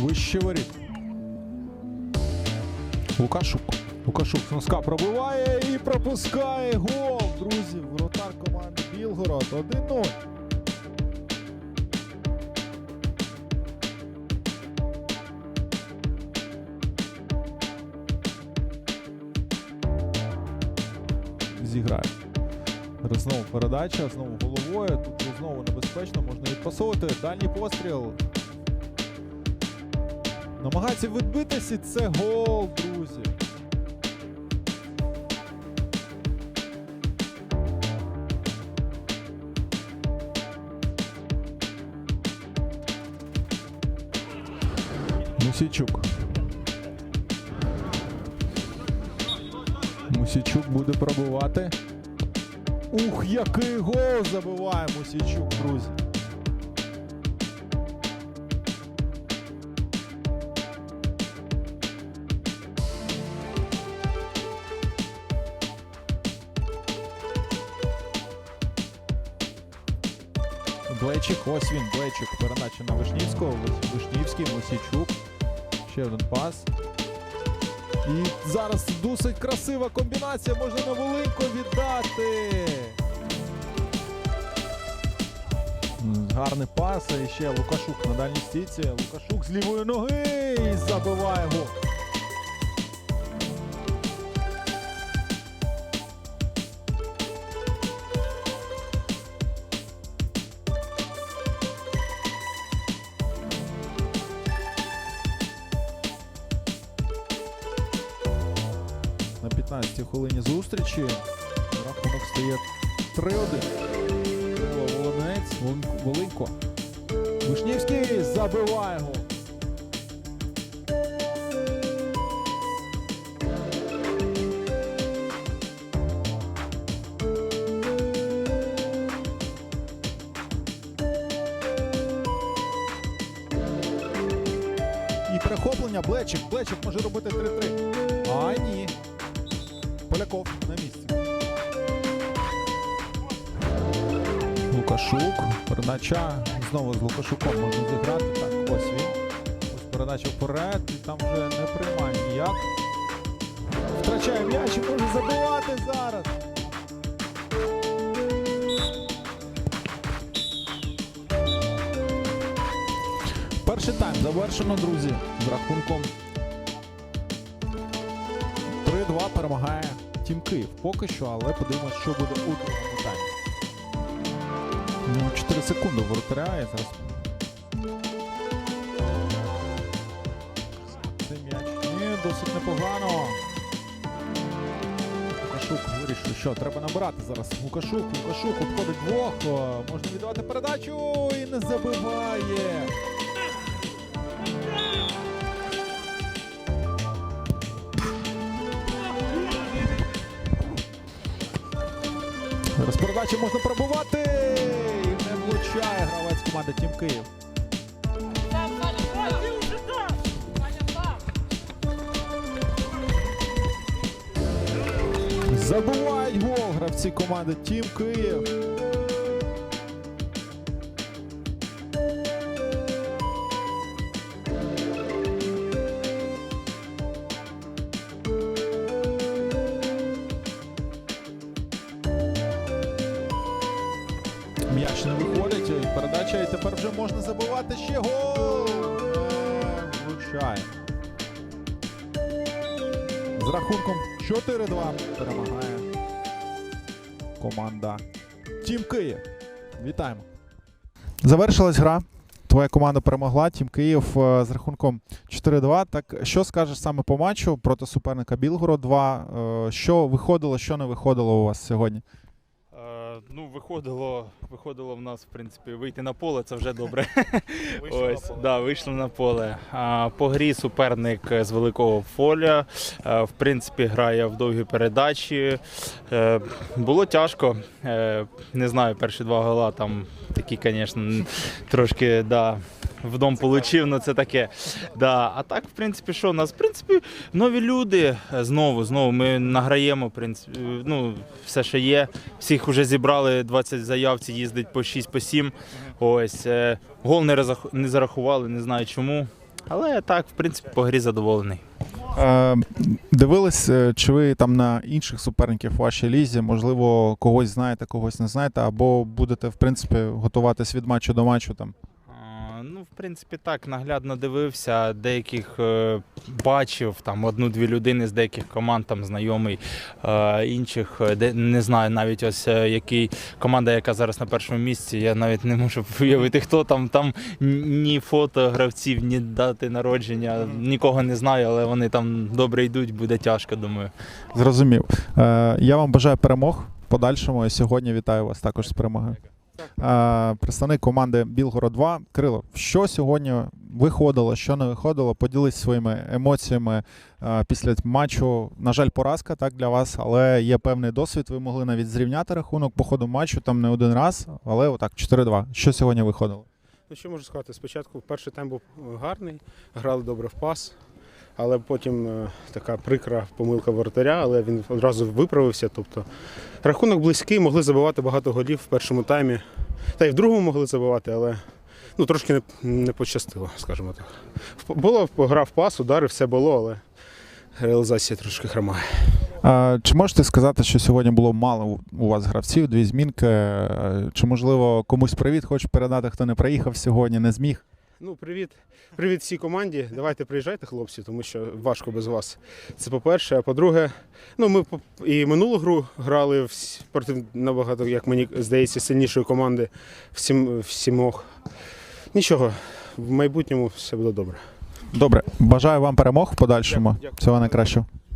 Вище воріт. Лукашук. Лукашук з носка пробиває і пропускає гол. Друзі, воротар команди Білгород 1-0. Зіграє. Знову передача, знову головою. Тут знову небезпечно, можна відпасовувати. Дальній постріл. Намагається відбитися, і це гол, друзі. Мусічук. Мусічук буде пробивати. Ух, який гол забиває Мусічук, друзі. Блейчик, ось він, Блейчик, передача на Вишнівського, Вишнівський, Мосійчук. Ще один пас. І зараз досить красива комбінація, можна на Волинько віддати. Гарний пас, і ще Лукашук на дальній стійці. Лукашук з лівої ноги і забиває гол. 15-й хвилині зустрічі. Рахунок стає 3-1. Волонець, Волинько. Вишнівський забиває гол. І перехоплення Блечик. Блечик може робити 3-3. А ні. Поляков на місці. Лукашук. Передача. Знову з Лукашуком можна зіграти. Так, ось він. Ось передача вперед. І там вже не приймає ніяк. Втрачає м'яч і може забивати зараз. Перший тайм завершено, друзі, з рахунком 3-2 перемагає Тім Київ. Поки що, але подивимось, що буде у другому таймі. Ну, 4 секунди воротаря і зараз. Цей м'яч. Ні, досить непогано. Лукашук вирішив, що треба набирати зараз. Лукашук, Лукашук обходить двох. Можна віддавати передачу і не забиває. Зараз передачу можна пробувати. І не влучає гравець команди Тім Київ. Забувають гол гравці команди Тім Київ. Передача, і тепер вже можна забивати ще гол. З рахунком 4-2 перемагає команда Тім Київ. Вітаємо. Завершилась гра. твоя команда перемогла. Тім Київ е, з рахунком 4-2. Так що скажеш саме по матчу проти суперника Білгород 2? Е, Що виходило, що не виходило у вас сьогодні? Е, Ну, виходило, виходило в нас, в принципі, вийти на поле, це вже добре. Ось, да, вийшли на поле. А, по грі суперник з великого поля. А, В принципі, грає в довгі передачі. Е, Було тяжко. Е, Не знаю, перші два гола там такі, звісно, трошки да, вдом получив, ну це таке. Да. А так, в принципі, що у нас? В принципі, нові люди. Е, Знову, знову ми награємо, в принципі, е, ну, все, що є. Всіх вже зібрали 20 заявці, їздить по 6 по 7. Ось. е, Гол не, розрах- не зарахували, не знаю чому. Але так, в принципі, по грі задоволений. Е, Дивились, чи ви там на інших суперників в вашій лізі, можливо, когось знаєте, когось не знаєте, або будете, в принципі, готуватись від матчу до матчу там. В принципі, так, наглядно дивився, деяких е, бачив, там одну-дві людини з деяких команд, там знайомий, е, інших, е, де не знаю навіть ось е, який команда, яка зараз на першому місці. Я навіть не можу уявити, хто там. Там ні фото гравців, ні дати народження, нікого не знаю, але вони там добре йдуть, буде тяжко, думаю. Зрозумів. Е, Я вам бажаю перемог подальшому. І сьогодні вітаю вас також з перемогою. Е, Представник команди Білгород 2. Крило, що сьогодні виходило, що не виходило? Поділись своїми емоціями е, після матчу. На жаль, поразка так для вас, але є певний досвід. Ви могли навіть зрівняти рахунок по ходу матчу там не один раз, але отак 4-2. Що сьогодні виходило? Ну, що можу сказати? Спочатку перший тайм був гарний, грали добре в пас, але потім е, така прикра помилка воротаря, але він одразу виправився. Тобто рахунок близький, могли забивати багато голів в першому таймі. Та й в другому могли забивати, але ну, трошки не, не пощастило, скажімо так. Було гра в пас, удари, все було, але реалізація трошки хромає. Е, Чи можете сказати, що сьогодні було мало у- у вас гравців, дві змінки? Е, Чи можливо комусь привіт хочеш передати, хто не приїхав сьогодні, не зміг? Ну, привіт. Привіт всій команді. Давайте приїжджайте, хлопці, тому що важко без вас. Це по-перше. А по-друге, ну ми і минулу гру грали всі- проти набагато, як мені здається, сильнішої команди всім, всімох. Нічого, в майбутньому все буде добре. Добре, бажаю вам перемог в подальшому. Дякую, дякую. Всього найкращого.